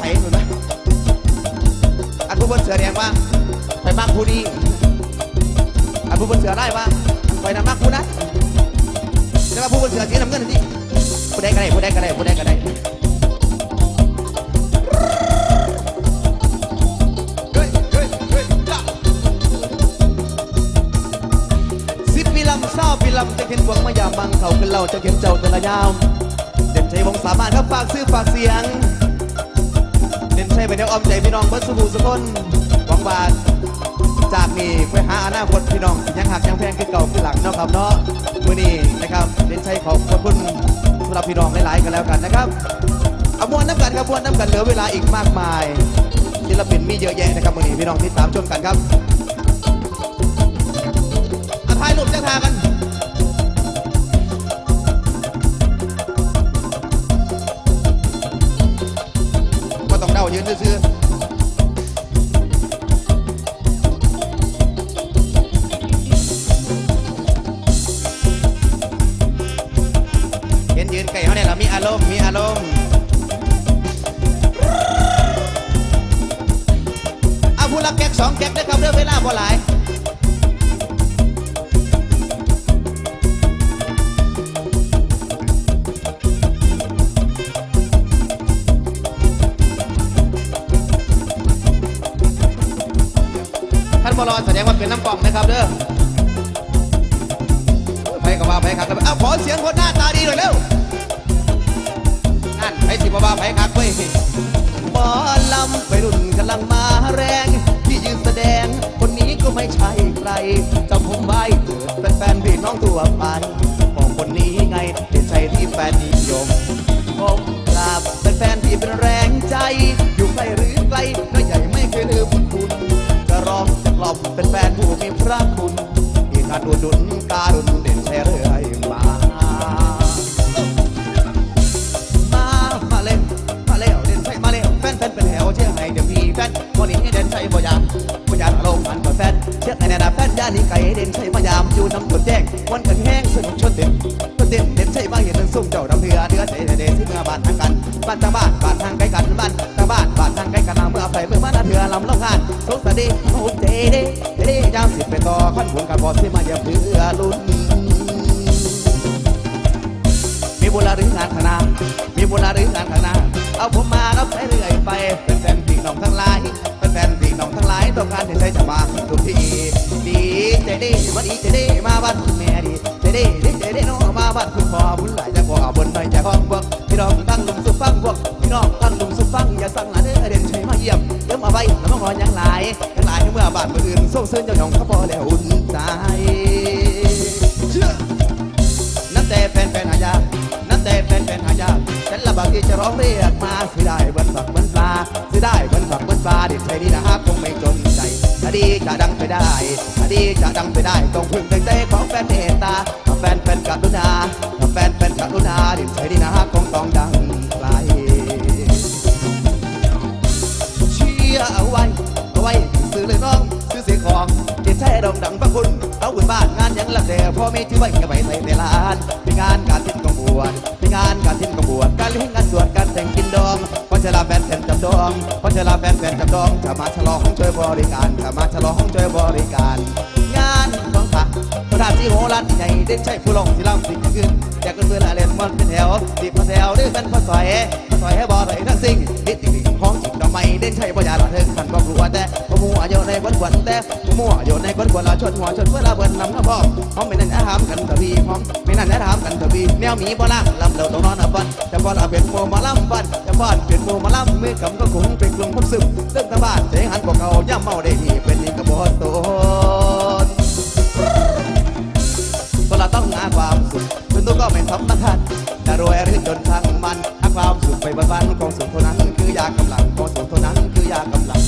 ไผ่หนุนไหมอันผู้บนเสือแดงว่าไปมากผู้ดีอันผู้บนเสือได้ว่าไปนำมากผู้นั้นแต่ว่าผู้บนเสือสีน้ำเงินนี่ผู้ใดก็ได้ผู้ใดก็ได้ผู้ใดก็ได้เฮ้ยเฮ้ยเฮ้ยจ้ะสิปีลำเศร้าปีลำจะเห็นวงมายามบังเขาขึ้นเราจะเห็นเจ้าแต่ละยาว เด่นชัยวงสามารถครับฝากซื้อฝากเสียง เด่นชัยไปเดี๋ยวอ้อมใจพี่น้องเบิร์สุบูสุคนหวังบาจากนี้ไปหาอนาคตพี่น้องยังหักยังแพงขึ้นเก่าขึ้นหลังเนาะครับเนาะมือนี้นะครับเล่นชัยขอบคุณสำหรับพี่น้องหลายๆกันแล้วกันนะครับเอามวนน้ำกันครับมวนน้ำกันเหลือเวลาอีกมากมายศิลปินมีเยอะแยะนะครับวันนี้พี่น้องที่ตามชมกันครับ ไอ้สิบว่าไปครับเว้ยหมอลำไปรุ่นกำลังมาแรง ที่ยืนแสดง คนนี้ก็ไม่ใช่ใครจำผมไว้เถิดเป็นแฟนพี่น้องตัวไปบอกคนนี้ไงเป็นใจที่แฟนนิยมผมกราบเป็นแฟนที่เป็นแรงใจ อยู่ใกล้หรือไกลก็ใหญ่ไม่เคยลืมคุณ จะร้องจะกล่อมเป็นแฟนผู้มีพระคุณที่การอุดหนุนการุณเด่นแช่เรื่อย นวันนี้เด่นใช่บ่ยามบ่ยามอารมณ์มันกับแฟนเชื่อให้แน่นะแฟนยานี่ไก่เด่นใช่มายามอยู่น้ำตัวแจ้งวันกันแห้งสนุกชนเด่นชนเด่นเด่นใช่มาเห็นเป็นสุ่มเจ้าดำเถือเดือเสเด่นที่เมื่อบ้านทางกันบ้านทางบ้านบ้านทางไกลกันบ้านทางบ้านบ้านทางไกลกันเมื่อไฟเมื่อบ้านเถือลำลำงานสงสารดีโอ้เจด้เจด้ยามสิบไปต่อขั้นบุญกับบอสที่มาเยี่ยมเพื่อลุ้นมีบุญหรืองานขนามีบุญหรืองานขนาเอาผมมาแล้วไปเรื่อยไปเป็นแฟน น้องทั้งหลายเป็นแฟนพี่น้องทั้งหลายต้องการที่ใจจะมาทุกที่ดีใจดีวันดีใจดีมาบ้านคุณแม่ดีใจดีดีใจดีน้องมาบ้านคุณพ่อบุญหลายจะบอกอาบนไปจะของพวกพี่น้องตั้งลุมสุฟังพวกพี่น้องตั้งลุมสุฟังอย่าสั่งหลานเด้อเด่นชัยมาเยี่ยมเยี่ยมมาไว้แล้วมาขอยังหลายยังหลายเมื่อบ้านเมื่ออื่นส่งเสริมเจ้าหยองเขาพอแล้วอุ่นใจน้ำแต่แฟนแฟนหายาน้ำแต่แฟนแฟนหายาฉันละบางทีจะร้องเรียกมาสียได้เบิ้นฝักเบิ้นาเสียได้เบิ้นฝักเบิ้นปลาดิใช่ดีนะฮะคงไม่จนใจถ้าดีจะดังไปได้ถ้าดีจะดังไปได้ต้องพึ่งแต่ใจของแฟนเมตาถ้าแฟนแฟนกรุณาถ้าแฟนแฟนกรุณาดิใช่ดีนะฮะคงต้องดังไกลเชียร์เอาไว้เอาไว้ซื้อเลยน้องซื้อเสียงของเด็ดใช่ดองดังพระคุณเอาบุญบ้านงานยังรับแต่พ่อไม่ถือไว้กับไปใส่แต่ลานเป็นงานการทิ้นกองบวชเป็นงานการทิ้นกองบวชการเลี้ยงงานสวดการแต่งกินดอง ชลาแฟนแฟนจับดองพอเชลาแฟนแฟนจับดองจะมาฉลองช่วยบริการจะมาฉลองช่วยบริการ งานของพระพระธาตุที่โหรันใหญ่เด่นใช่ผู้ลงที่ล่ำสิ่งขึ้นอยากกันเพื่อนละเล่นมันเป็นแถวติดมาแถวหรือเป็นข้อสอยข้อสอยให้บ่อใส่ทั้งสิ่งติดติดของจิตดอก ไม้เด่นใช่บ่อยาละเทิงขันบ่กลัวแต่บ่มัวอยู่ในบนกวนแต่บ่มัวอยู่ในบนกวนละชนหัวชนเพื่อละเบิ่นนำน้ำพองหอมไม่นั่นอาหามกันทวีหอมไม่นั่นอาหามกันทวีแมวมีบ่ล่างลำเหล่าต้องนอนอับวันจะบ่ละเป็นหมู่มาลำวันจะบ่อนเป็นหมู่มาลำมือกำก็คงเป็นกลุ่มคนซึมเรื่องตะบ้านเสียงหันพวกเขาย่ำเมาได้ดีเป็นนี่ก็บ่ตนเวลาต้องหาความสุขเป็นตัวก็ไม่สำคัญ รวยหรือจนทั้งมันหาความสุขไปบ้านของสุขเท่านั้นคือยากำลังของสุขเท่านั้นคือยากำลัง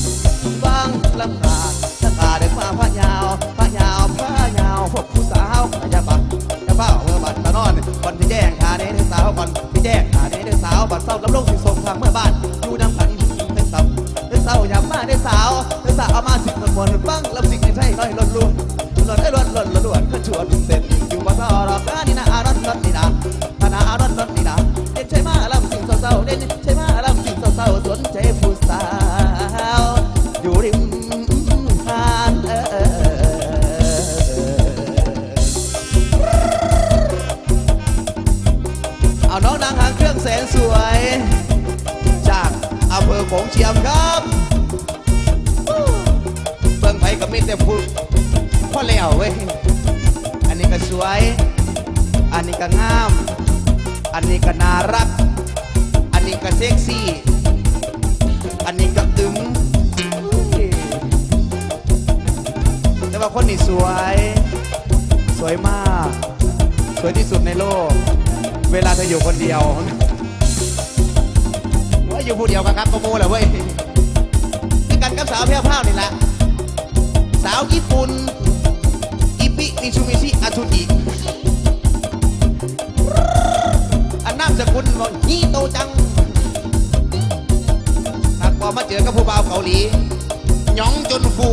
ฟังลำตาสกาเดินมาพะยาวพะยาวพะยาวพวกผู้สาวอย่าบักอย่าเฝ้าเมื่อบัดตะนอนก่อนที่แจ้งหาเด้สาวก่อนที่แจ้งหาเด้สาวบัดเศร้าลำลงสิส่งทางเมื่อบ้านอยู่น้ำกันเด้สาวเด้สาวอย่ามาเด้สาวเด้สาวเอามาสิบมวลฟังลำสิงให้ใช่น้อยลดลุ่มลดให้ลดลดลดลดขึ้นชวนเต็มอยู่บ้านเราดอกนี้นะเรา เจอกับผู้บ่าวเกาหลีหยองจนฟู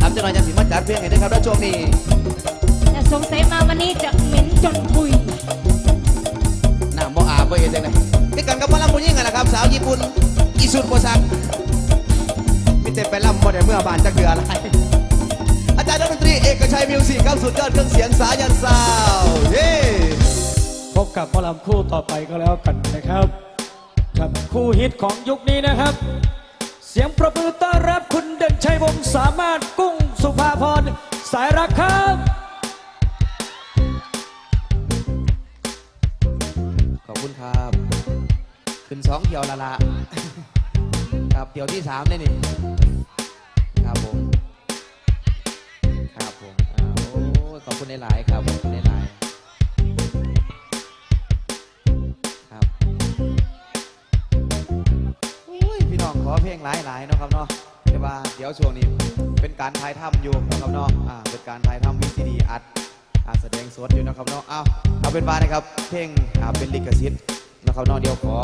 ครับเจะหน่อยจะสิมาจัดเพลงให้ด้วยครับแล้วช่วงนี้แต่สงสัยมาวันนี้จะเหม็นจนทุยน้ำบ่อาบบ่เอ็นจังไดนี่กันกับหมอลำผู้หญิงอะนะครับ สาวญี่ปุ่นอีสุดโบซักมิเตไปลำบ่ได้เมื่อบานจะเกลืออะไรอาจารย์ดนตรีเอกชัยมิวสิกครับสุดยอดเครื่องเสียงสายันซาวด์เย้ พบกับหมอลำคู่ต่อไปก็แล้วกันนะครับกับคู่ฮิตของยุคนี้นะครับ เสียงประมือต้อนรับคุณเด่นชัยวงศ์สามารถกุ้งสุภาพรสายรักครับขอบคุณครับขึ้นสองเที่ยวละละครับเที่ยวที่สามนี่นี่ครับผมครับผมอ่าโอ้ยขอบคุณหลายๆครับขอบคุณหลายๆ เพลงหลายๆเนาะครับเนาะแต่ว่าเดี๋ยวช่วงนี้เป็นการถ่ายทำอยู่นะครับเนาะอ่าเป็นการถ่ายทำวิซีดีอัดอ่าแสดงสดอยู่นะครับเนาะเอาเอาเป็นว่านะครับ เพลงอ่าเป็นลิขสิทธิ์นะครับเนาะเดี๋ยวขอ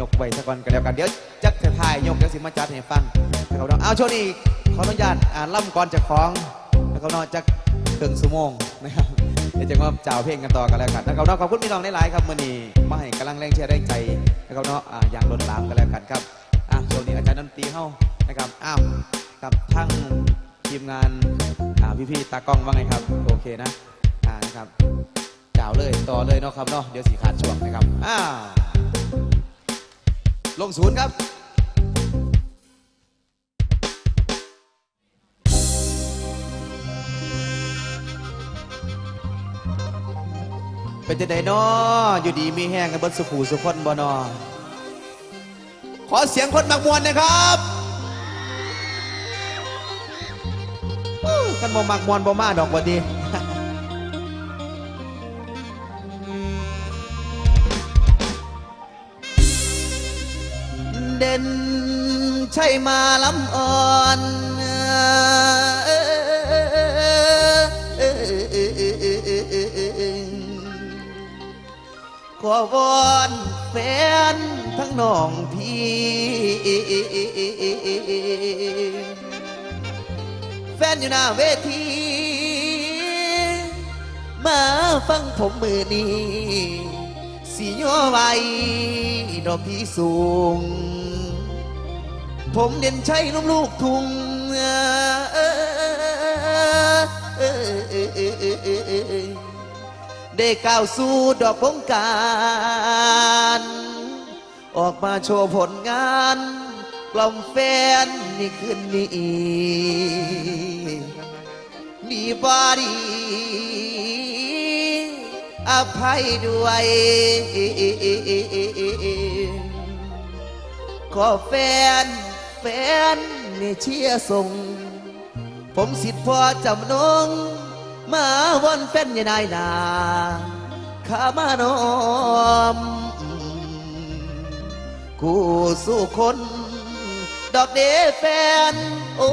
ยกไว้สักวันกันแล้วกันเดี๋ยวจักจะถ่ายยกเดี๋ยวสิมาจัดให้ฟังนะครับเนาะเอาช่วงนี้ขออนุญาตอ่าล่ำก่อนจากของนะครับเนาะจักครึ่งชั่วโมงนะครับเดี๋ยวจะมาจ่าวเพลงกันต่อกันแล้วกันนะครับเนาะขอบคุณพี่น้องหลายๆครับมื่อนี้มาให้กำลังแรงเชียร์แรงใจนะครับเนาะอ่าอย่างล้นหลามกันแล้วกันครับ เฮานะครับอ้าวครับทั้งทีมงานอ่าพี่ๆตากล้องว่าไงครับ โอเคนะอ่านะครับจ่าวเลยต่อเลยเนาะครับเนาะเดี๋ยวสีขาดช่วงนะครับอ้าวลงศูนย์ครับเป็นจะไดนออยู่ดีมีแห้งกันเบนสุขูสุคนบ่นอ ขอเสียงคนมักมวนนะครับกันบ่มักมวนบ่มาดอกบ่ดีเด่นใช่มาลำอ่อนขอวอนแฟนทั้งน้อง แฟนอยู่หน้าเวที มาฟังผมมือนี้สีย่อไวดอกที่สูง ผมเด่นใช้ลุ่มลูกทุ่งได้ก้าวสู่ดอกพงการ ออกมาโชว์ผลงานกล่อมแฟนนี่คืนนี้ดีบอดีอภัยด้วย ขอแฟน แฟนนี่เชียร์ส่ง ผมสิทธิ์พอจำนง มาวันแฟนยังนายนาข้ามานอม กูสู้คน ดอกเดแฟน โอ้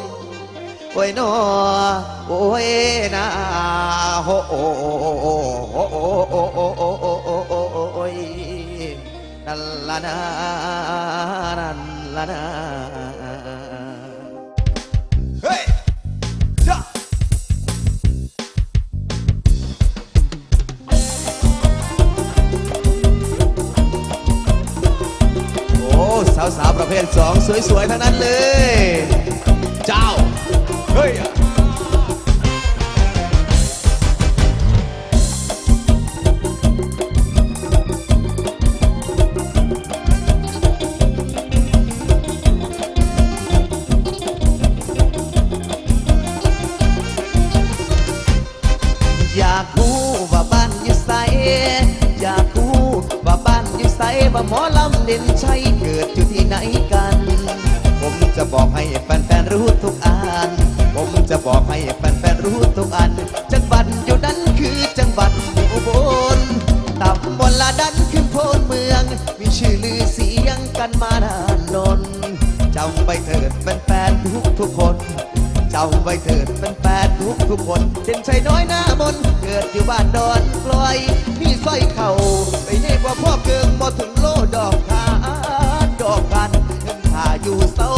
ยโอ้ยนอโอ้ยนาโฮโอ้โอ้โอ้โอ้โอ้โอ้โอ้โอ้โอ้โอ้โอ้ยนั่นละนะนั่นละนะ สาวๆประเภทสองสวยๆทั้งนั้นเลย เจ้า เฮ้ย ชื่อลือเสียงกันมานานนนจำไปเถิดแฟนทุกทุกคนจำไว้เถิดเป็นแฟนทุกทุกคนเด่นชัยน้อยหน้ามนเกิดอยู่บ้านดอนกลอยมีสร้อยเข่าไปเน่กว่าพ่อเกิงบ่ถึงโลดอกคานดอกกันเงินขาอยู่เศร้า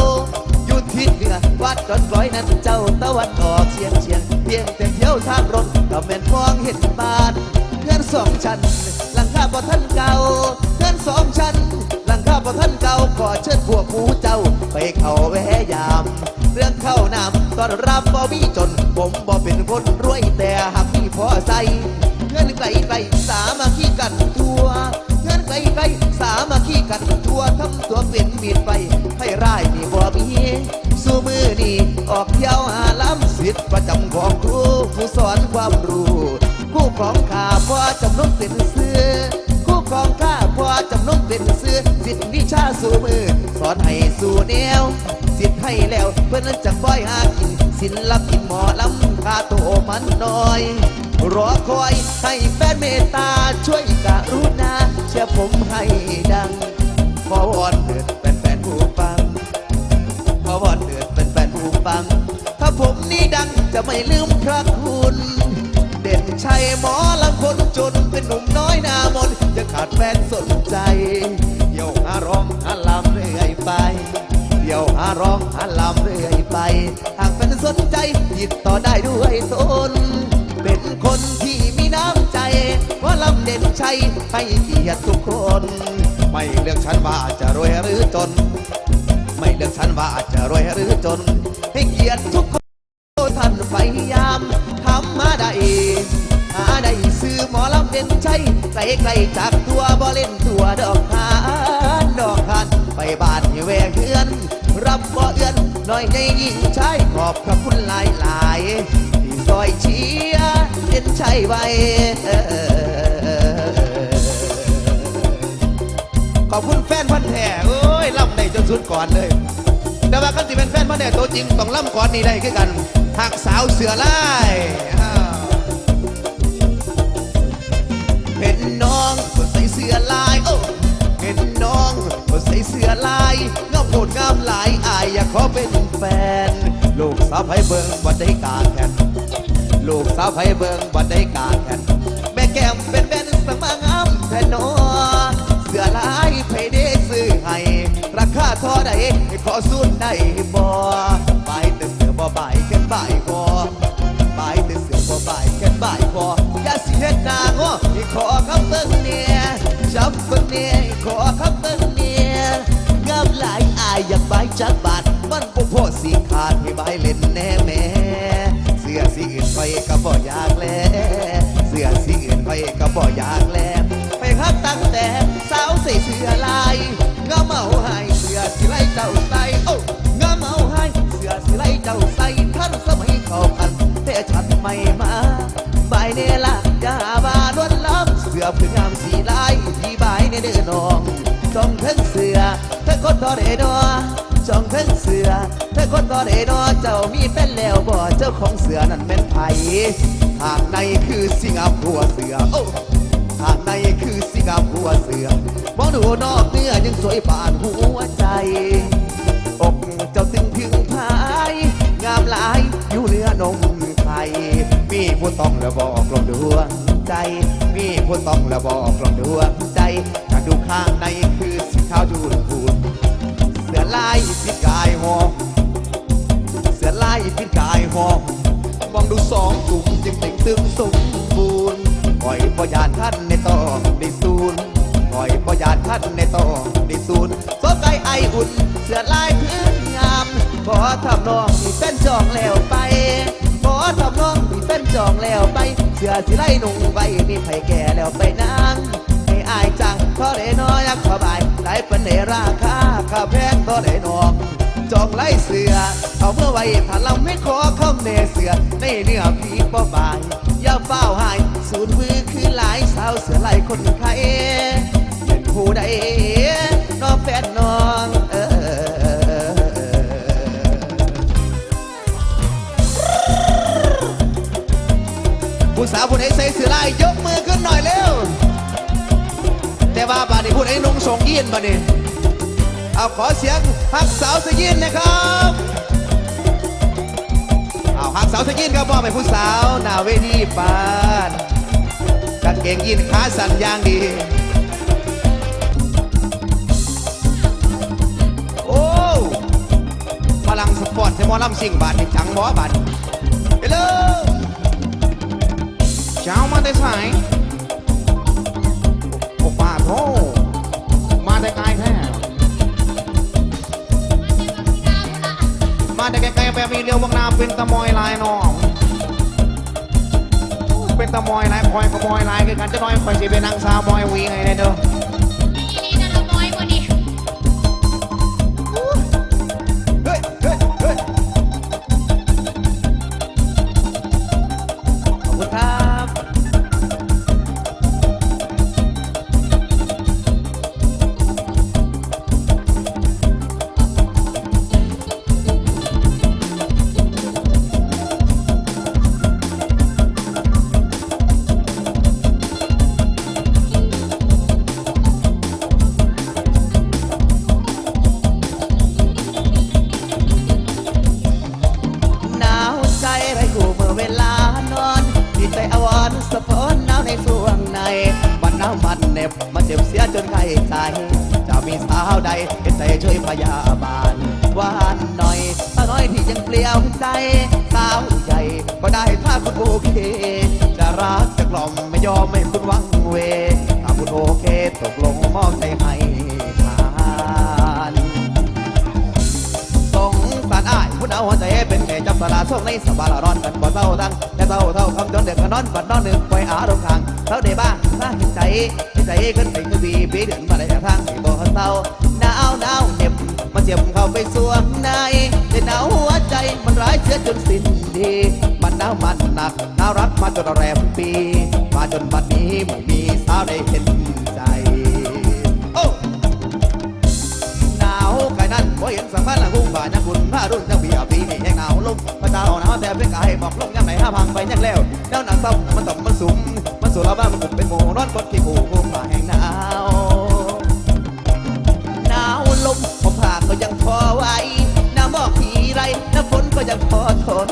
อยู่ทิศเหนือวัดดอนกลอยนั้นเจ้าตะวันออกเฉียงเฉียงเพียงแต่เที่ยวทางรถก็แม่นมองเห็นบ้านเพื่อนสองชั้น บ่ท่านเก่าเพื่อนสองชั้นหลังคาบ่ท่านเก่าขอเชิญพวกหมูเจ้าไปเข้าแวะยาม เรื่องเข้าน้ำตอนรับบ่มีจน ผมบ่เป็นคนรวยแต่หากมีพอใส่เงินไกลไกลสามาขี้กันทั่วเงินไกลไกลสามาขี้กันทั่วทำตัวเป็นมีดไปให้ร้ายนี่บ่มีสู้มือนี่ออกเที่ยวหาล้ำสิทธิ์ประจำของครูผู้สอนความรู้คู่ของข้าพ่อจำนวนเป็นเสื้อ สิทธิวิชาสู่มือ สอนให้สู่แนว สิทธิ์ให้แล้ว เพื่อนนั้นจะบ่อยหากิน ศิลปินหมอลำคาโตมันน้อย รอคอยให้แฟนเมตตาช่วยกรุณาเชื่อผมให้ดัง ขอวอนเถิดแฟนๆผู้ฟัง ขอวอนเถิดแฟนๆผู้ฟัง ถ้าผมนี่ดังจะไม่ลืมพระคุณเด่นชัยหมอลำคนจนเป็นหนุ่มน้อยหนามนจะขาดแฟนสนใจ ดี๋ยวหาร้องหาลำเรื่อยไป เดี๋ยวหาร้องหาลำเรื่อยไป หากแฟนสนใจติดต่อได้ด้วยตน เป็นคนที่มีน้ำใจว่าลำเด่นชัยให้เกียรติทุกคน ไม่เลือกฉันว่าจะรวยหรือจน ไม่เลือกฉันว่าจะรวยหรือจน ให้เกียรติทุกคนท่านพยายามทำมาได้หาได้ซื้อหมอลำเด่นใจไกลไกลๆจากตัวบ่เล่นตัวดอกหาานไปบ้านให้แวกเฮือน รับบ่เอื้อนน้อยใจยิ่งชายขอบพระคุณหลายหลายที่ซอยเชียร์เด่นใจไว้ขอบคุณแฟนพันแท้เอ้ยล่ำในจนสุดก่อนเลย แต่ว่ากันสิเป็นแฟนพันแท้ตัวจริงต้องล่ำก่อนนี่ได้คือกันหักสาวเสือลายเห็นน้องคนใส่เสือลายโอ้เห็นน้อง ใส่เสื้อลายเงามโผดงามหลายอายอยากขอเป็นแฟน ลูกสาวไผเบิงบันได้กาแข่นลูกสาวไผเบิงบันได้กาแข่นแม่แก้มเป็นแฟนสมังงามแทนอเสื้อลายไผได้ซื้อให้ราคาเท่าใดขอสุดได้บ่บายแต่เสื้อบ่บายแค่บายพอบายแต่เสื้อบ่บายแค่บายพออย่าสิเฮ็ดหน้างอให้ขอคำเบิ่งเนี่ยจับเบิ่งเนี่ยให้ขอคำายอยากบายจักบาทมันบ่พอสิขาดให้บายเล่นแน่แม่เสื้อสีอื่นไปก็บ่อยากแลเสื้อสีอื่นไปก็บ่อยากแลไปฮักตั้งแต่สาวใส่เสื้อลายงาเมาให้เสื้อสีไล่เจ้าใส่โอ้งาเมาให้เสื้อสีไล่เจ้าใส่ท่านสมัยเขาพันแต่ฉันไม่มาบายเนล่ะอย่าบาล้วนล้ำเสื้อผืนงามสีลายที่บายเนเด้อน้องจองเทั้งเสื้อ ทั้งคนทอเอดอจองทั้งเสือถ้าคนก็ได้นอเจ้ามีแฟนแล้วบ่เจ้าของเสือนั่นเป็นไผหากในคือสิงคโปร์เสือโอ้หากในคือสิงคโปร์เสือมองดูนอกเนื้อยังสวยป่านหัวใจอกเจ้าตึงถึงพายงามหลายอยู่เนื้อนมไทยมีผู้ต้องแล้วบอกลมดวงใจมีคนต้องระบอกกล่อมดวงใจ ดูข้างในคือสีขาวจูนพูนเสือลายพิกายหอมเสือไล่พิษกายหอมมองดูสองกลุ่มจึงเต่งตึงสมบูรณ์ปล่อยพยานท่านในตองได้ศูนย์ปล่อยพยานท่านในตองได้ศูนย์โซไก่ไออุ่น เสือลายพื้นงามพอทำนองที่เป็นจองแล้วไปพอทำนองที่เป็นจองแล้วไป เสือสิไล่หนุ่งใบมีไผ่แก่แล้วไปนางให้อายจัง เพราได้น้อยอยากสบายได้เป็นในราคาข้าแพงเพราได้นองจองไล่เสือ เอาเมื่อไว้ถ้าเราไม่ขอคำเนเสือในเนื้อผีบ่บายอย่าเฝ้าหายสูญมือคือหลายสาวเสือไล่คนไทยเป็นผู้ใดน้องแฟนน้องเอผู้สาวผู้ใดใส่เสือลายยกมือขึ้นหน่อยเร็ว ว่าบานี้ผู้ใดนุ่งทรงยีนบานี้เอาขอเสียงฮักสาวสยินนะครับเอาฮักสาวสยินครับมอบให้ผู้สาวหน้าเวทีปานกางเกงยีนขาสั้นอยางดีโอ้พลังสปอร์ตใช่หมอลำสิ่งบาทนี่จังหมอบาทไปเลยเช้ามาแต่สาย ป้าโทมาแต่ไกลแท้มาแต่ไกลๆไปมีเรียวบางนาเป็นตะมอยลายน้องเป็นตะมอยลายคอยขโมยลายคือกันจะน้อยคอยสิเป็นนางสาวมอยวีไงเด้อ สบาลร้อนกันบ่เศร้าทั้งแต่เศร้าเท่าคำจนเด็กก็นอนบัดนอนหนึ่งคอยอารมณ์ทางเท่าได้บ้างถ้าเห็นใจเห็นใจขึ้นไปคือปีปีเดือนมาได้ทางที่บ่เศร้าหนาวหนาวเหน็บมาเจ็บเข้าไปสวงในแต่หนาวหัวใจมันร้ายเสียจนสิ้นดีมันหนาวมันหนักหนาวรักมาจนแรมปี มาจนบัดนี้ไม่มีสาวได้เห็น ไก่นั่นบ่เห็นสัมพันธ์ละหุ้งบ่ายังคุณผ้ารุ่นยังบีอาปีนี่ยังหนาวลมมาดาหนาวแต่เพียงกายบอกลงยังไหนห้าพังไปยังแล้วเจ้าหนังซ้ำมันต้อมันสุมมันสู่เราบ้านมันกุเป็นหมูร้อนกดที่กูกูผ่าแห่งหนาวหนาวลมผมผ่าก็ยังพอไหวหน้าหมอกทีไรหน้าฝนก็ยังพอทน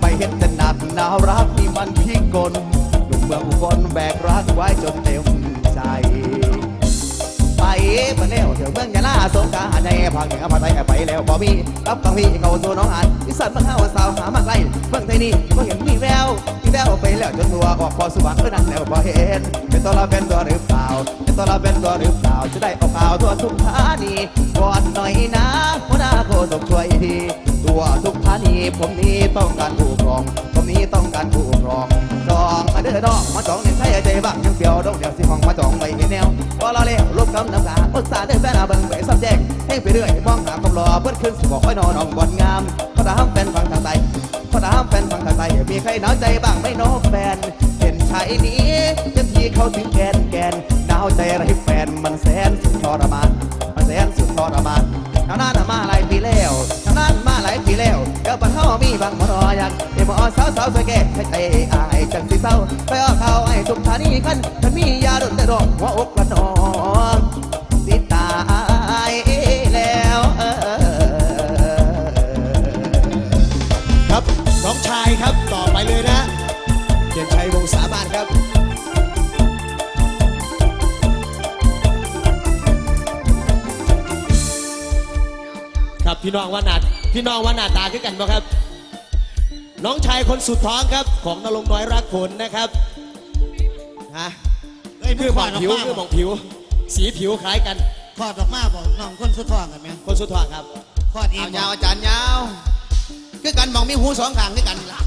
ไม่เห็นแต่หนักหนาวรักนี่มันพิกลหนุ่มเมืองอุบลแบกรักไว้จนเต็ม มาแล้วเมืองยะลาสงขลาในภาคเหนือภาคใต้ไปแล้วบ่มีรับกังพี่เขาตัวน้องอันอีสานเมืองเฮาสาวหามากไกลเมืองไทยนี่บ่เห็นมีแววมีแววไปแล้วจนตัวออกพอสว่างเออนั่นแล้วบ่เห็นเป็นตัวเราเป็นตัวหรือเปล่าเป็นตัวเราเป็นตัวหรือเปล่าจะได้ออกข่าวทั่วทุกธานีก่อนหน่อยนะหัวหน้าโคตกช่วยที ทั่วทุกธานีผมนี้ต้องการผู้ครอง ผมนี้ต้องการผู้ครองจองมาเด้อดอกมาจองเน้นใช้ใจบ้างยังเปียวดอกเดียวสิห้องมาจองไปเห็นแนวพอเราเลี้ยวลบกำน้ำตาอุตส่าห์ได้แฟนอาบิ่งไปซับแจงให้ไปเรื่อยมองหาคำรอเบิ้ขึ้นสิบอกไว้นอนน้องบอนงามเพอถามแฟนฟังทางใต้พอถามแฟนฟังทางใต้มีใครหนาวใจบ้างไม่น้องแฟนเห็นชายนี้เต็มที่เขาถึงแกนแกนหนาวใจไรแฟนมันแสนสุดทรมานมันแสนสุดทรมานทางนั้นน่ะมาหลาย วบ้านเฮามีบางมรอยากเดี๋ยวบ่สาวสาวสวยแก่ให้เตะอายจังสีเศร้าไปออกเขาไอ้ทุกท่านีขันขันมียาดนแต่ดอกหัวอกละนองสิตายแล้วครับน้องชายครับต่อไปเลยนะเด่นชัยวงสาบานครับครับพี่น้องว่านา พี่น้องว่าหน้าตาคือกันบ่ครับ น้องชายคนสุดท้องครับ ของนรงค์น้อยรักผลนะครับฮะเอ้ยคือหมองผิวมึงคือหมองผิว สีผิวคล้ายกันถอดออกมาบอกน้องคนสุดท้องกันไหมคนสุดท้องครับถอดเองเอาบยาอวกอาจารย์ยาว คือกันมองมีหูสองข้างคือกันนี่ล่ะ